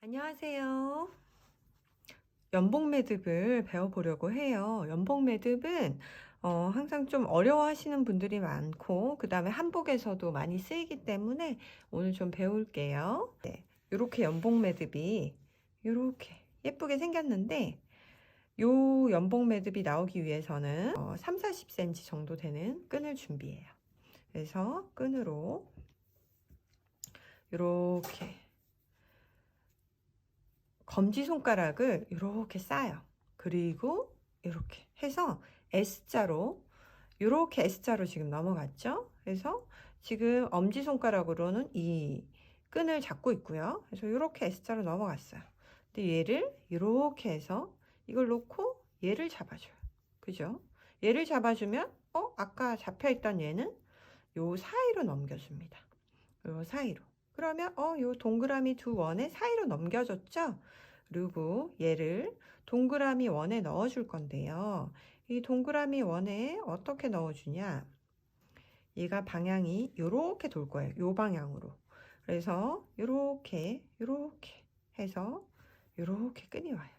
안녕하세요. 연봉 매듭을 배워보려고 해요. 연봉 매듭은 어, 항상 좀 어려워하시는 분들이 많고 그 다음에 한복에서도 많이 쓰이기 때문에 오늘 좀 배울게요. 네, 이렇게 연봉 매듭이 이렇게 예쁘게 생겼는데 요 연봉 매듭이 나오기 위해서는 어, 3, 40cm 정도 되는 끈을 준비해요. 그래서 끈으로 이렇게 검지 손가락을 이렇게 싸요. 그리고 이렇게 해서 S자로 이렇게 S자로 지금 넘어갔죠. 그래서 지금 엄지 손가락으로는 이 끈을 잡고 있고요. 그래서 이렇게 S자로 넘어갔어요. 근데 얘를 이렇게 해서 이걸 놓고 얘를 잡아줘요. 그죠? 얘를 잡아주면 어 아까 잡혀있던 얘는 요 사이로 넘겨줍니다. 요 사이로. 그러면 어 요 동그라미 두 원의 사이로 넘겨줬죠? 그리고 얘를 동그라미 원에 넣어줄 건데요. 이 동그라미 원에 어떻게 넣어주냐? 얘가 방향이 이렇게 돌 거예요. 요 방향으로. 그래서 이렇게 이렇게 해서 이렇게 끈이 와요.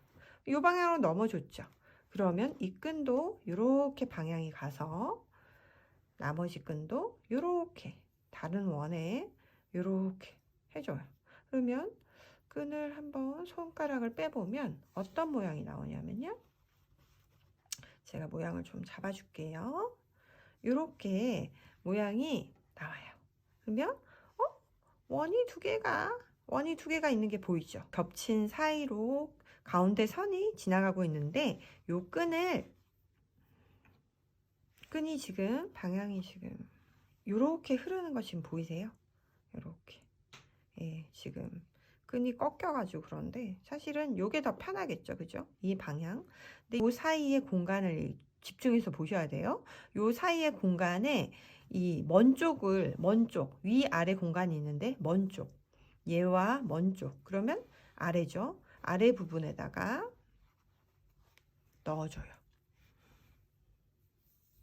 요 방향으로 넘어줬죠. 그러면 이 끈도 이렇게 방향이 가서 나머지 끈도 이렇게 다른 원에 이렇게 해줘요. 그러면 끈을 한번 손가락을 빼보면 어떤 모양이 나오냐면요. 제가 모양을 좀 잡아줄게요. 이렇게 모양이 나와요. 그러면 어? 원이 두 개가 원이 두 개가 있는 게 보이죠? 겹친 사이로 가운데 선이 지나가고 있는데 요 끈을 끈이 지금 방향이 지금 이렇게 흐르는 거 지금 보이세요? 이렇게 예, 지금 끈이 꺾여가지고 그런데 사실은 요게 더 편하겠죠, 그죠? 이 방향. 근데 요 사이의 공간을 집중해서 보셔야 돼요. 요 사이의 공간에 이 먼 쪽을 먼 쪽, 위 아래 공간이 있는데 먼 쪽, 얘와 먼 쪽. 그러면 아래죠. 아래 부분에다가 넣어줘요.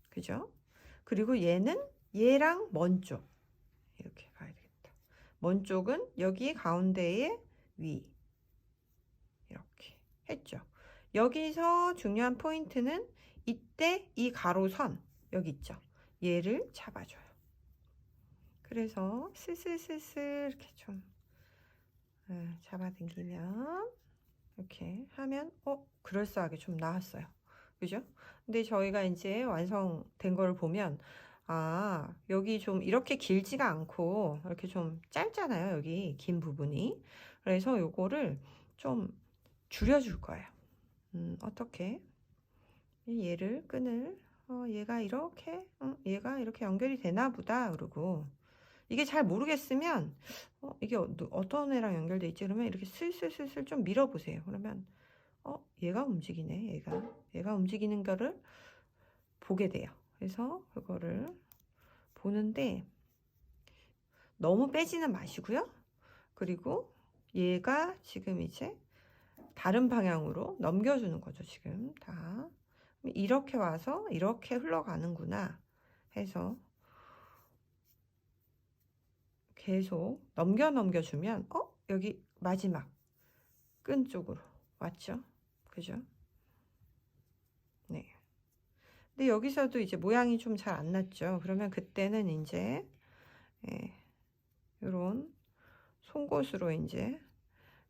그죠? 그리고 얘는 얘랑 먼 쪽. 먼 쪽은 여기 가운데에 위. 이렇게 했죠. 여기서 중요한 포인트는 이때 이 가로선 여기 있죠. 얘를 잡아줘요. 그래서 슬슬슬슬 이렇게 좀 어, 잡아당기면 이렇게 하면 어 그럴싸하게 좀 나왔어요. 그죠? 근데 저희가 이제 완성된 거를 보면 아, 여기 좀 이렇게 길지가 않고 이렇게 좀 짧잖아요. 여기 긴 부분이. 그래서 요거를 좀 줄여줄 거예요. 음, 어떻게? 얘를 끈을 어, 얘가 이렇게 어, 얘가 이렇게 연결이 되나 보다 그러고 이게 잘 모르겠으면 어, 이게 어, 어떤 애랑 연결돼 있지 그러면 이렇게 슬슬슬슬 좀 밀어보세요 그러면 어 얘가 움직이네 얘가 얘가 움직이는 거를 보게 돼요 그래서 그거를 보는데 너무 빼지는 마시고요. 그리고 얘가 지금 이제 다른 방향으로 넘겨주는 거죠 지금 다. 이렇게 와서 이렇게 흘러가는구나 해서 계속 넘겨 넘겨주면 어? 여기 마지막 끈 쪽으로 왔죠? 그죠 네 근데 여기서도 이제 모양이 좀 잘 안 났죠 그러면 그때는 이제 예, 요런 송곳으로 이제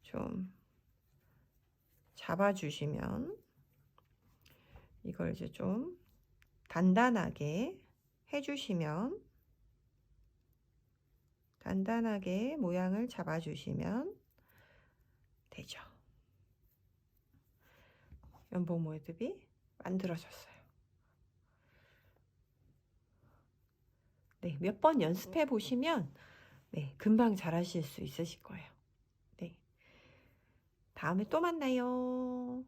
좀 잡아주시면 이걸 이제 좀 단단하게 해주시면 단단하게 모양을 잡아주시면 되죠. 연봉 모드비 만들어졌어요. 네, 몇 번 연습해 보시면 네, 금방 잘하실 수 있으실 거예요. 네. 다음에 또 만나요.